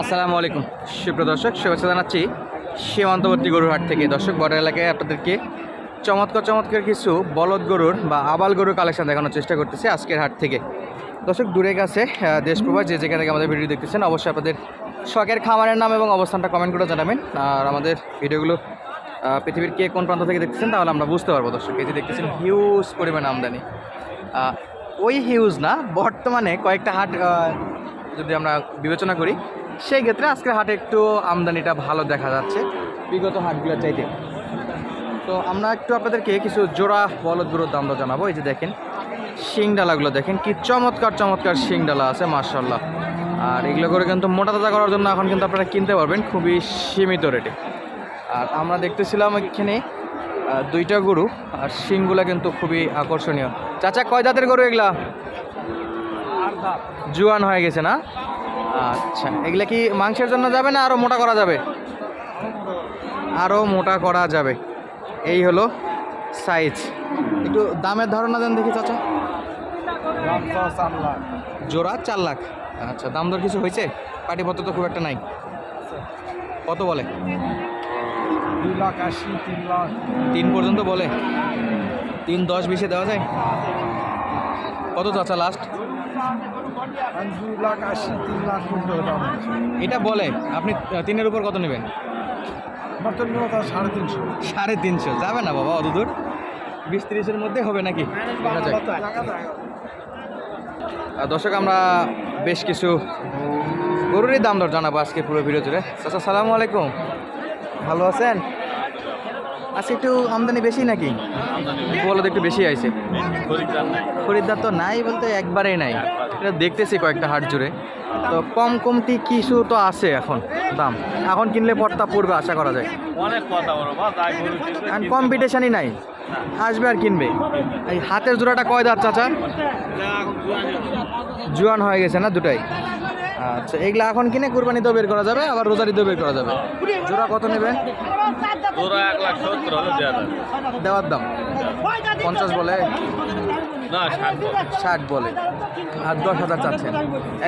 আসসালামু আলাইকুম। সুপ্রিয় দর্শক শুভেচ্ছা জানাচ্ছি সীমান্তবর্তী গরুর হাট থেকে। দর্শক বর্ডার এলাকায় আপনাদেরকে চমৎকার চমৎকার কিছু বলদ গরুর বা আবাল গরুর কালেকশন দেখানোর চেষ্টা করতেছি আজকের হাট থেকে। দর্শক দূরে আহ, দেশ যে যেখান আমাদের ভিডিও দেখতেছেন অবশ্যই আপনাদের শখের খামারের নাম এবং অবস্থানটা কমেন্ট করে জানাবেন। আর আমাদের ভিডিওগুলো পৃথিবীর কে কোন প্রান্ত থেকে দেখতেছেন তাহলে আমরা বুঝতে পারব দর্শক। এই যে দেখতেছেন হিউজ পরিমাণ আমদানি। ওই হিউজ না বর্তমানে কয়েকটা হাট যদি আমরা বিবেচনা করি সেই ক্ষেত্রে আজকের হাটে একটু আমদানিটা ভালো দেখা যাচ্ছে। বিগত হাটগুলোর চাইতে। তো আমরা একটু আপনাদেরকে কিছু জোড়া বলদ গরুর দাম জানাব। এই যে দেখেন শিং ডালাগুলো দেখেন কি চমৎকার চমৎকার শিং ডালা আছে মার্শাল্লাহ আর এগুলো করে কিন্তু মোটা তাজা করার জন্য এখন কিন্তু আপনারা কিনতে পারবেন খুবই সীমিত রেটে। আর আমরা দেখতেছিলাম এখানে দুইটা গরু আর শিংগুলা কিন্তু খুবই আকর্ষণীয়। চাচা কয় দাঁতের গরু এগুলা? জুয়ান হয়ে গেছে না? আচ্ছা। এগুলা কি মাংসের জন্য যাবে না আরও মোটা করা যাবে? আরও মোটা করা যাবে। এই হলো সাইজ একটু দামের ধারণা দেন দেখি চাচা। জোড়া চার লাখ। আচ্ছা দাম দর কিছু হয়েছে? পাটিপত্র তো খুব একটা নাই। কত বলে? দুই লাখ আশি তিন লাখ। তিন পর্যন্ত বলে। তিন দশ বিশে দেওয়া যায়? কত চাচা লাস্ট আমি লাখ আশি তিন লাখ পর্যন্ত দাম এটা বলে আপনি তিনের উপর কত নেবেন? আমার তো সাড়ে তিনশো। সাড়ে তিনশো। যাবে না বাবা অত দূর? বিশ তিরিশের মধ্যে হবে নাকি? দর্শক আমরা বেশ কিছু গরুরই দাম দর জানাব আজকে পুরো ভিডিও জুড়ে। চাচা সালামু আলাইকুম। ভালো আছেন? আজকে একটু আমদানি বেশি নাকি? বলো একটু বেশি আইছে। খরিদ্দার তো নাই বলতে একবারেই নাই। এটা দেখতেছি কয়েকটা হাট জুড়ে। তো কম কমতি কিছু তো আছে এখন দাম। এখন কিনলে পড়তা পড়বে আশা করা যায়। অনেক কম্পিটিশনই নাই। আসবে আর কিনবে। এই হাতের জোড়াটা কয় দাঁত চাচা? জুয়ান হয়ে গেছে না দুটাই? আচ্ছা এগুলা এখন কিনে কুরবানিতেও বের করা যাবে আবার রোজারিতেও বের করা যাবে। জোড়া কত নেবেন তোরা এক লাখ সত্তর দেওয়ার দাম। পঞ্চাশ বলে? না ষাট বলে। আর দশ হাজার চাচ্ছেন।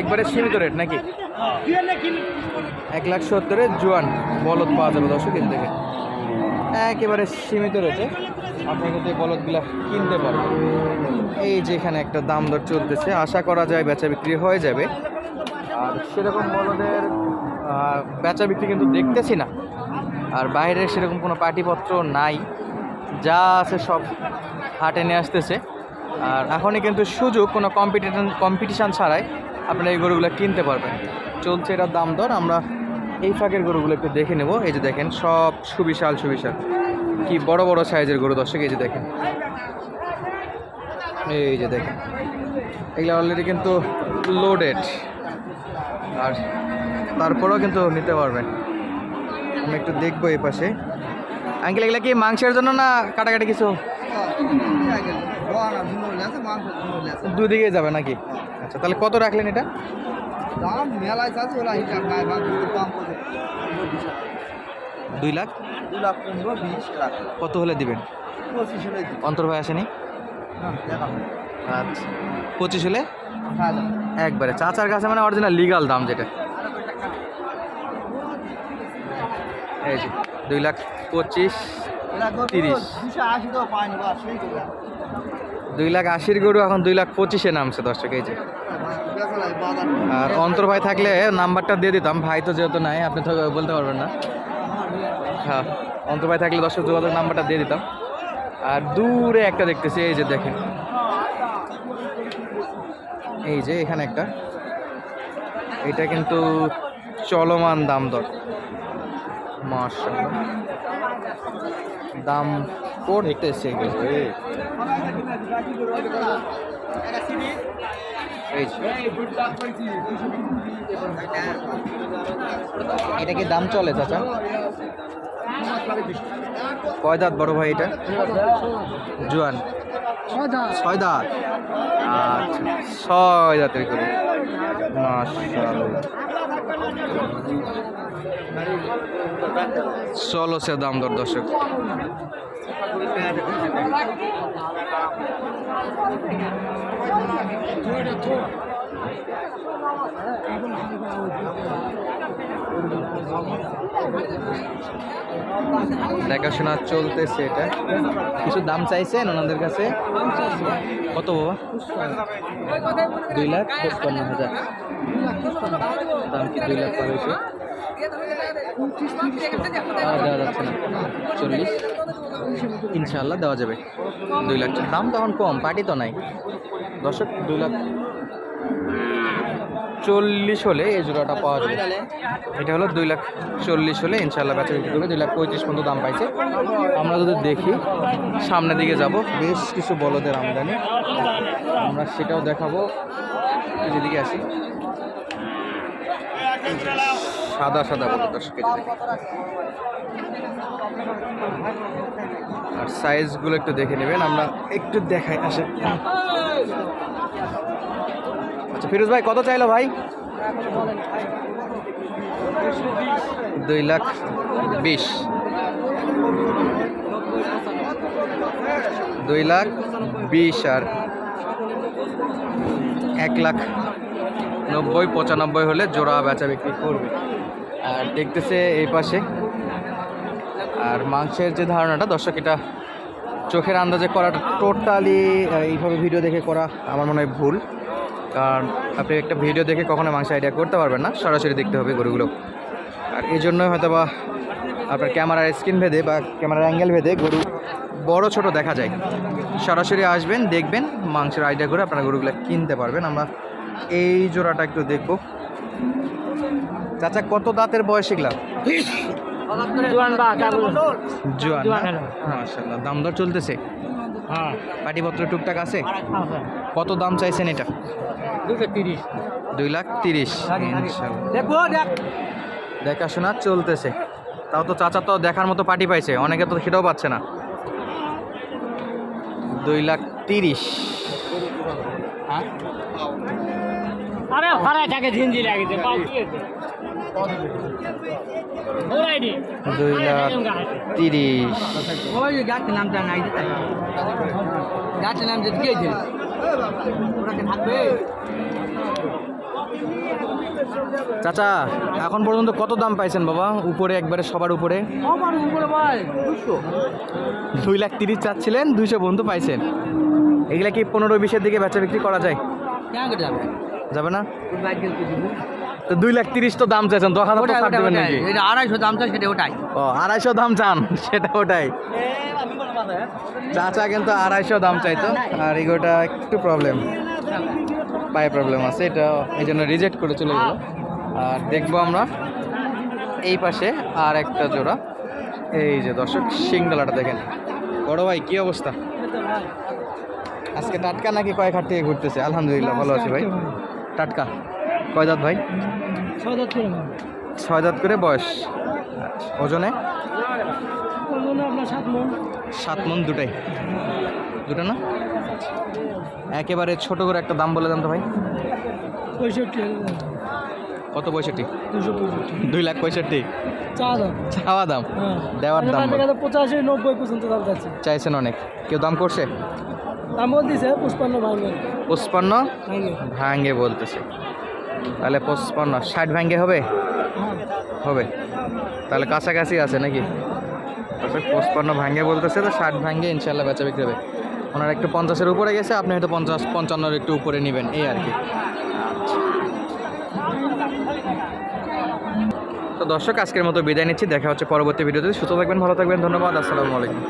একবারে সীমিত রেট নাকি? এক লাখ সত্তরে জোয়ান বলদ পাওয়া যাবে দর্শক কিনতে থেকে। একেবারে সীমিত রয়েছে আপনি কিন্তু এই বলদগুলা কিনতে পারবেন এই যে এখানে একটা দাম দর চলতেছে আশা করা যায় বেচা বিক্রি হয়ে যাবে। আর সেরকম বলদের আহ, বেচা বিক্রি কিন্তু দেখতেছি না। আর বাইরে সেরকম কোনো পার্টিপত্র নাই। যা আছে সব হাটে নিয়ে আসতেছে। আর এখনই কিন্তু সুযোগ কোনো কম্পিটিশন কম্পিটিশান ছাড়াই আপনারা এই গরুগুলো কিনতে পারবেন। চলছে এটার দাম দর আমরা এই ফাঁকের গরুগুলো একটু দেখে নেব। এই যে দেখেন সব সুবিশাল সুবিশাল। কি বড় বড় সাইজের গরু দর্শক এই যে দেখেন। এই যে দেখেন এগুলো অলরেডি কিন্তু লোডেড আর তারপরেও কিন্তু নিতে পারবেন আমি একটু দেখব এই পাশে। আঙ্কেল এগুলো কি মাংসের জন্য না কাটাকাটি কিছু? দুই দিকে যাবে নাকি? আচ্ছা তাহলে কত রাখলেন এটা? দাম মেলায় চাচ্ছে ওরা হিসাব নাই ভাগ কিন্তু কম দুই লাখ? দু লাখ পনেরো বিশ লাখ কত হলে দিবেন? পঁচিশ হলে অন্তর ভাই আসেনি? না দেখা আচ্ছা। পঁচিশ হলে? একবারে। চাচার কাছে মানে অরিজিনাল লিগাল দাম যেটা। এই যে দুই লাখ পঁচিশ তিরিশ। দুই লাখ আশির গরু এখন দুই লাখ পঁচিশে নামছে দর্শক এই যে। আর অন্তর ভাই থাকলে নাম্বারটা দিয়ে দিতাম। ভাই তো যেহেতু নাই আপনি তো বলতে পারবেন না। হ্যাঁ অন্তর ভাই থাকলে দর্শক যোগাযোগ নাম্বারটা দিয়ে দিতাম। আর দূরে একটা দেখতেছি এই যে দেখেন। এই যে এখানে একটা। এটা কিন্তু চলমান দাম দর। দাম করতেছে এটা কি দাম চলে চাচা? কয় দাঁত বড় ভাই এটা? জুয়ান। ছয় দাঁত? আচ্ছা ছয় দাঁতের করে। চলো সে দাম দর, দর্শক। দেখাশোনা চলতেছে এটা। কিছু দাম চাইছেন ওনাদের কাছে? কত বাবা? দুই লাখ পঁচপান্ন হাজার। দাম কি দুই লাখ আর দেওয়া যাচ্ছে না। চল্লিশ। ইনশাল্লাহ দেওয়া যাবে। দুই লাখ। দাম তখন কম, পার্টি তো নাই। দর্শক, দুই লাখ চল্লিশ হলে এই জোড়াটা পাওয়া যাবে। এটা হলো দুই লাখ চল্লিশ হলে ইনশাল্লাহ বেচা বিক্রি করবে। দুই লাখ পঁয়ত্রিশ পর্যন্ত দাম পাইছে। আমরা যদি দেখি, সামনের দিকে যাব। বেশ কিছু বলদের আমদানি। আমরা সেটাও দেখাবো। যেদিকে আসি। সাদা সাদা বলো যে দেখেন। আর সাইজগুলো একটু দেখে নেবেন। আমরা একটু দেখাই আসে আচ্ছা ফিরোজ ভাই, কত চাইলো ভাই? দুই লাখ বিশ। দুই লাখ বিশ আর এক লাখ নব্বই, পঁচানব্বই হলে জোড়া বেচা বিক্রি করবে। আর দেখতেছে এই পাশে। আর মাংসের যে ধারণাটা, দর্শক, এটা চোখের আন্দাজে করা টোটালি এইভাবে ভিডিও দেখে করা আমার মনে হয় ভুল। কারণ আপনি একটা ভিডিও দেখে কখনো মাংস আইডিয়া করতে পারবেন না সরাসরি দেখতে হবে গরুগুলো। আর এই জন্যই হয়তো বা আপনার ক্যামেরার স্ক্রিন ভেদে বা ক্যামেরার অ্যাঙ্গেল ভেদে গরু বড় ছোট দেখা যায়। সরাসরি আসবেন দেখবেন মাংসের আইডিয়া করে আপনারা গরুগুলো কিনতে পারবেন। আমরা এই জোড়াটা একটু দেখব। চাচা কত দাঁতের বয়স এগুলা? জোয়ান মাশাআল্লাহ দাম দর চলতেছে। পাটিপত্র টুকটাক আছে? কত দাম চাইছেন এটা? দুই লাখ তিরিশ। দেখাশোনা চলতেছে। তাও তো চাচা তো দেখার মতো পার্টি পাইছে। অনেকে তো সেটাও পাচ্ছে না। দুই লাখ তিরিশ। আরে থাকে ঝিঞ্জি লাগিছে দুই লাখ তিরিশ। ওই নামটা নাই দিতে। নাম যে দিয়েছে থাকবে? চাচা এখন পর্যন্ত কত দাম পাইছেন বাবা? উপরে একবারে সবার উপরে? দুই লাখ তিরিশ চাচ্ছিলেন দুইশো বন্ধু পাইছেন। এগুলা কি পনেরো বিশের দিকে বেচা বিক্রি করা যায়? যাবে না? তো দুই লাখ তিরিশ তো দাম চাইছেন দশ হাজার ছাড় দেবেন নাকি? আড়াইশো দাম চাই সেটা ওটাই। ও আড়াইশো দাম চান সেটা ওটাই। চাচা কিন্তু আড়াইশো দাম চাইতো আর এগুলোটা একটু প্রবলেম পায়ে প্রবলেম আছে এটা এই জন্য রিজেক্ট করে চলে গেল। আর দেখব আমরা এই পাশে আর একটা জোড়া। এই যে দর্শক সিংডালাটা দেখেন। বড় ভাই কী অবস্থা? আজকে টাটকা নাকি কয়েক হাট থেকে ঘুরতেছে? আলহামদুলিল্লাহ ভালো আছি ভাই। টাটকা। কয় দাঁত ভাই? ছয় দাঁত করে বয়স। আচ্ছা, ওজনে আপনার সাত মন। সাত মন দুটাই। দুটো না? একেবারে ছোট করে একটা দাম বলে দেন তো ভাই। পঁয়ষট্টি। কত পঁয়ষট্টি? দুই লাখ পঁয়ষট্টি। চাওয়া দাম। হ্যাঁ। দেওয়ার দাম পঁচাশি নব্বই পর্যন্ত দাম চাইছেন অনেক। কেউ দাম করছে? দাম বল দিছে পুষ্পান্ন ভাঙবে পঁচপান্ন? ভাঙবে ভাঙ্গে বলতেছে। তাহলে পঁচপান্ন ষাট ভাঙ্গে হবে? হবে। তাহলে কাছাকাছি আছে নাকি? অর্থাৎ পঁচপান্ন ভাঙ্গে বলতেছে তো ষাট ভাঙ্গে ইনশাল্লাহ বেচা বিক্রি হবে। ওনার একটু পঞ্চাশের উপরে গেছে আপনি হয়তো পঞ্চাশ পঞ্চান্নর একটু উপরে নেবেন এই আর কি। তো দর্শক আজকের মতো বিদায় নিচ্ছি দেখা হচ্ছে পরবর্তী ভিডিওতে। সুস্থ থাকবেন ভালো থাকবেন ধন্যবাদ আসসালামু আলাইকুম।